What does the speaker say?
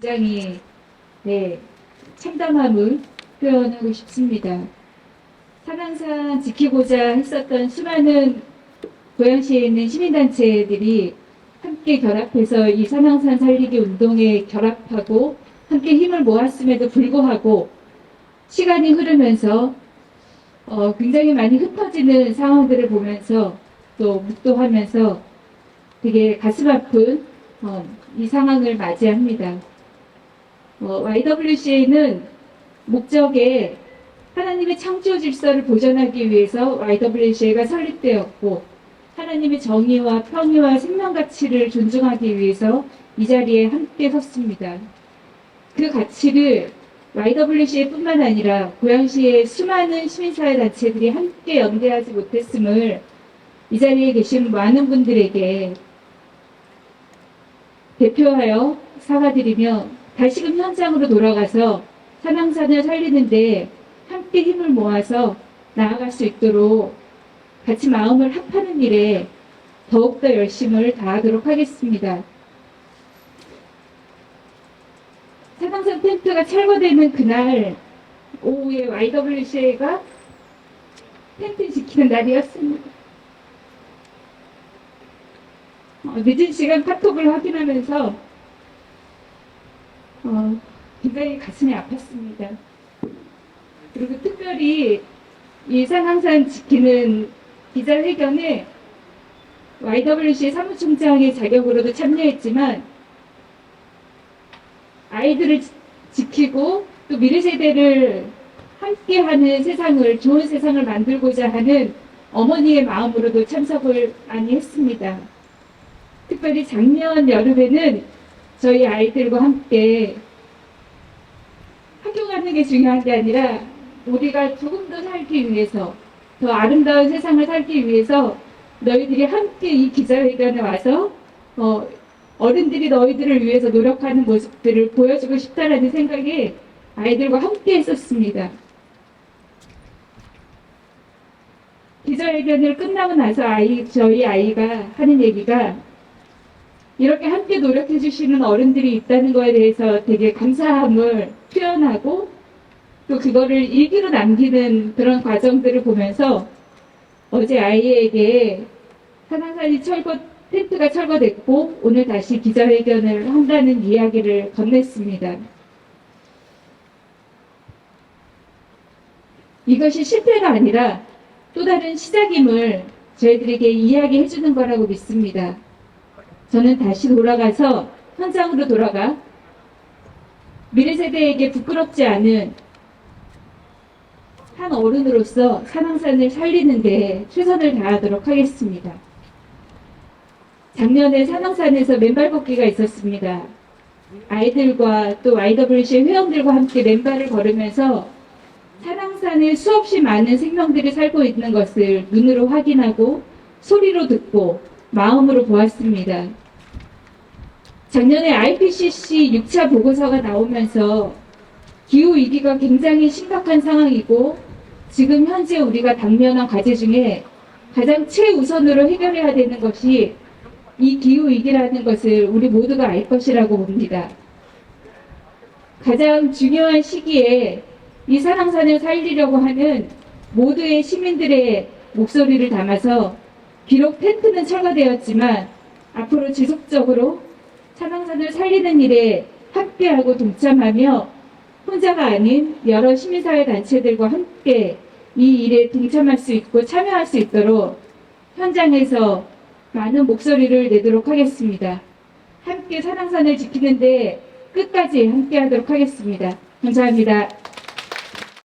굉장히 네, 참담함을 표현하고 싶습니다. 산항산 지키고자 했었던 수많은 고양시에 있는 시민단체들이 함께 결합해서 이 산항산 살리기 운동에 결합하고 함께 힘을 모았음에도 불구하고 시간이 흐르면서 어, 굉장히 많이 흩어지는 상황들을 보면서 또 묵도하면서 되게 가슴 아픈 어, 이 상황을 맞이합니다. 어, YWCA는 목적에 하나님의 창조 질서를 보존하기 위해서 YWCA가 설립되었고 하나님의 정의와 평의와 생명 가치를 존중하기 위해서 이 자리에 함께 섰습니다. 그 가치를 YWCA뿐만 아니라 고양시의 수많은 시민사회 단체들이 함께 연대하지 못했음을 이 자리에 계신 많은 분들에게 대표하여 사과드리며 다시금 현장으로 돌아가서 산항산을 살리는데 함께 힘을 모아서 나아갈 수 있도록 같이 마음을 합하는 일에 더욱더 열심을 다하도록 하겠습니다. 산항산 텐트가 철거되는 그날 오후에 YWCA가 텐트 지키는 날이었습니다. 어, 늦은 시간 카톡을 확인하면서 어, 굉장히 가슴이 아팠습니다. 그리고 특별히 이 산항산 지키는 기자회견에 YWC 사무총장의 자격으로도 참여했지만 아이들을 지- 지키고 또 미래 세대를 함께하는 세상을 좋은 세상을 만들고자 하는 어머니의 마음으로도 참석을 많이 했습니다. 특별히 작년 여름에는 저희 아이들과 함께 학교 가는 게 중요한 게 아니라 우리가 조금 더 살기 위해서 더 아름다운 세상을 살기 위해서 너희들이 함께 이 기자회견에 와서 어, 어른들이 너희들을 위해서 노력하는 모습들을 보여주고 싶다라는 생각에 아이들과 함께 했었습니다. 기자회견을 끝나고 나서 아이, 저희 아이가 하는 얘기가 이렇게 함께 노력해 주시는 어른들이 있다는 거에 대해서 되게 감사함을 표현하고 또 그거를 일기로 남기는 그런 과정들을 보면서 어제 아이에게 산항산이 철거 텐트가 철거됐고 오늘 다시 기자회견을 한다는 이야기를 건넸습니다. 이것이 실패가 아니라 또 다른 시작임을 저희들에게 이야기해 주는 거라고 믿습니다. 저는 다시 돌아가서 현장으로 돌아가 미래 세대에게 부끄럽지 않은 한 어른으로서 산왕산을 살리는데 최선을 다하도록 하겠습니다. 작년에 산왕산에서 맨발 걷기가 있었습니다. 아이들과 또 YWC 회원들과 함께 맨발을 걸으면서 산왕산에 수없이 많은 생명들이 살고 있는 것을 눈으로 확인하고 소리로 듣고 마음으로 보았습니다. 작년에 IPCC 6차 보고서가 나오면서 기후위기가 굉장히 심각한 상황이고 지금 현재 우리가 당면한 과제 중에 가장 최우선으로 해결해야 되는 것이 이 기후위기라는 것을 우리 모두가 알 것이라고 봅니다. 가장 중요한 시기에 이 산항산을 살리려고 하는 모두의 시민들의 목소리를 담아서 비록 텐트는 철거되었지만 앞으로 지속적으로 산항산을 살리는 일에 함께하고 동참하며 혼자가 아닌 여러 시민사회 단체들과 함께 이 일에 동참할 수 있고 참여할 수 있도록 현장에서 많은 목소리를 내도록 하겠습니다. 함께 산항산을 지키는데 끝까지 함께 하도록 하겠습니다. 감사합니다.